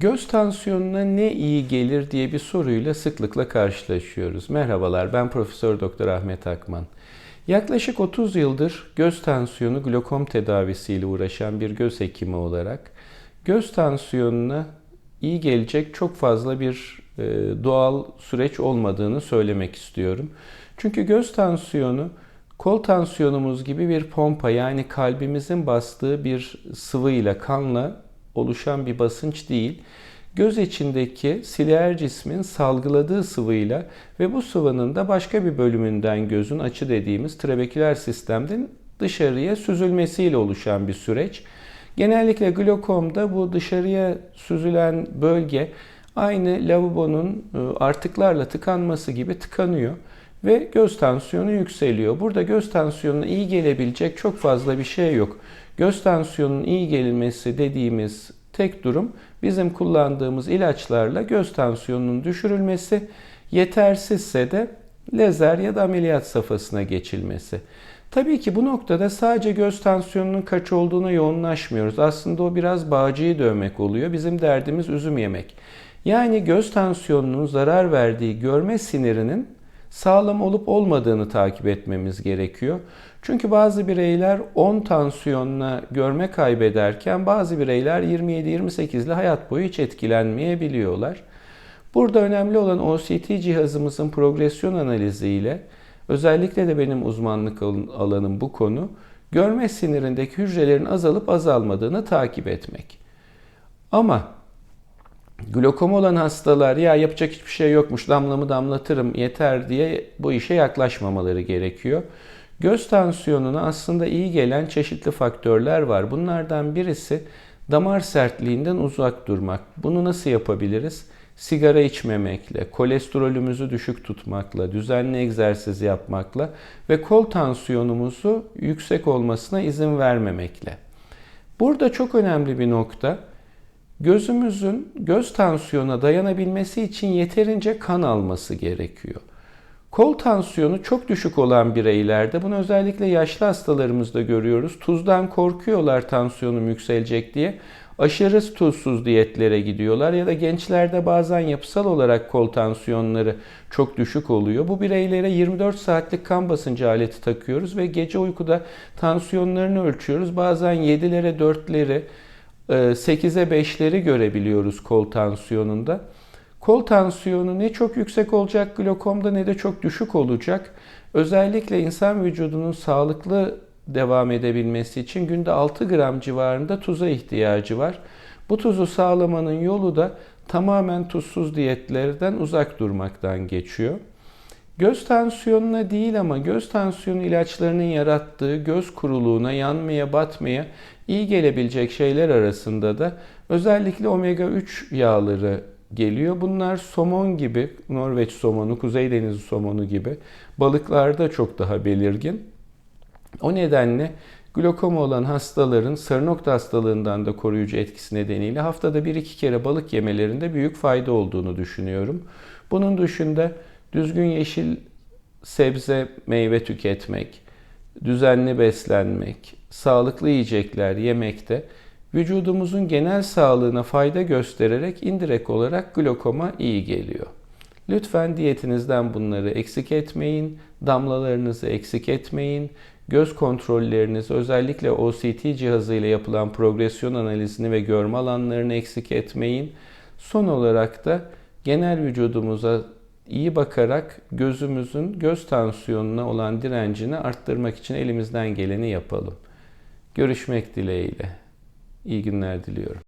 Göz tansiyonuna ne iyi gelir diye bir soruyla sıklıkla karşılaşıyoruz. Merhabalar, ben Profesör Doktor Ahmet Akman. Yaklaşık 30 yıldır göz tansiyonu glokom tedavisiyle uğraşan bir göz hekimi olarak göz tansiyonuna iyi gelecek çok fazla bir e, doğal süreç olmadığını söylemek istiyorum. Çünkü göz tansiyonu kol tansiyonumuz gibi bir pompa yani kalbimizin bastığı bir sıvıyla kanla oluşan bir basınç değil. Göz içindeki siler cismin salgıladığı sıvıyla ve bu sıvının da başka bir bölümünden gözün açı dediğimiz trabeküler sistemden dışarıya süzülmesiyle oluşan bir süreç. Genellikle glokomda bu dışarıya süzülen bölge aynı lavabonun e, artıklarla tıkanması gibi tıkanıyor ve göz tansiyonu yükseliyor. Burada göz tansiyonuna iyi gelebilecek çok fazla bir şey yok. Göz tansiyonunun iyi gelmesi dediğimiz tek durum bizim kullandığımız ilaçlarla göz tansiyonunun düşürülmesi, yetersizse de lazer ya da ameliyat safhasına geçilmesi. Tabii ki bu noktada sadece göz tansiyonunun kaç olduğuna yoğunlaşmıyoruz. Aslında o biraz bağcıyı dövmek oluyor. Bizim derdimiz üzüm yemek. Yani göz tansiyonunun zarar verdiği görme sinirinin sağlam olup olmadığını takip etmemiz gerekiyor. Çünkü bazı bireyler 10 tansiyonla görme kaybederken bazı bireyler 27-28 ile hayat boyu hiç etkilenmeyebiliyorlar. Burada önemli olan OCT cihazımızın progresyon analiziyle özellikle de benim uzmanlık alanım bu konu görme sinirindeki hücrelerin azalıp azalmadığını takip etmek. Ama Glokom olan hastalar ya yapacak hiçbir şey yokmuş damlamı damlatırım yeter diye bu işe yaklaşmamaları gerekiyor. Göz tansiyonuna aslında iyi gelen çeşitli faktörler var. Bunlardan birisi damar sertliğinden uzak durmak. Bunu nasıl yapabiliriz? Sigara içmemekle, kolesterolümüzü düşük tutmakla, düzenli egzersiz yapmakla ve kol tansiyonumuzu yüksek olmasına izin vermemekle. Burada çok önemli bir nokta Gözümüzün göz tansiyona dayanabilmesi için yeterince kan alması gerekiyor. Kol tansiyonu çok düşük olan bireylerde, bunu özellikle yaşlı hastalarımızda görüyoruz. Tuzdan korkuyorlar tansiyonum yükselecek diye. Aşırı tuzsuz diyetlere gidiyorlar ya da gençlerde bazen yapısal olarak kol tansiyonları çok düşük oluyor. Bu bireylere 24 saatlik kan basıncı aleti takıyoruz ve gece uykuda tansiyonlarını ölçüyoruz. Bazen 7'lere 4'leri 8'e ee, 5'leri görebiliyoruz kol tansiyonunda. Kol tansiyonu ne çok yüksek olacak glokomda ne de çok düşük olacak. Özellikle insan vücudunun sağlıklı devam edebilmesi için günde 6 gram civarında tuza ihtiyacı var. Bu tuzu sağlamanın yolu da tamamen tuzsuz diyetlerden uzak durmaktan geçiyor. Göz tansiyonuna değil ama göz tansiyonu ilaçlarının yarattığı göz kuruluğuna, yanmaya, batmaya iyi gelebilecek şeyler arasında da özellikle omega 3 yağları geliyor. Bunlar somon gibi, Norveç somonu, Kuzey Denizi somonu gibi balıklarda çok daha belirgin. O nedenle glokoma olan hastaların sarı nokta hastalığından da koruyucu etkisi nedeniyle haftada 1-2 kere balık yemelerinde büyük fayda olduğunu düşünüyorum. Bunun dışında düzgün yeşil sebze, meyve tüketmek, düzenli beslenmek, sağlıklı yiyecekler yemekte vücudumuzun genel sağlığına fayda göstererek indirek olarak glokoma iyi geliyor. Lütfen diyetinizden bunları eksik etmeyin, damlalarınızı eksik etmeyin, göz kontrolleriniz özellikle OCT cihazıyla yapılan progresyon analizini ve görme alanlarını eksik etmeyin. Son olarak da genel vücudumuza iyi bakarak gözümüzün göz tansiyonuna olan direncini arttırmak için elimizden geleni yapalım. Görüşmek dileğiyle. İyi günler diliyorum.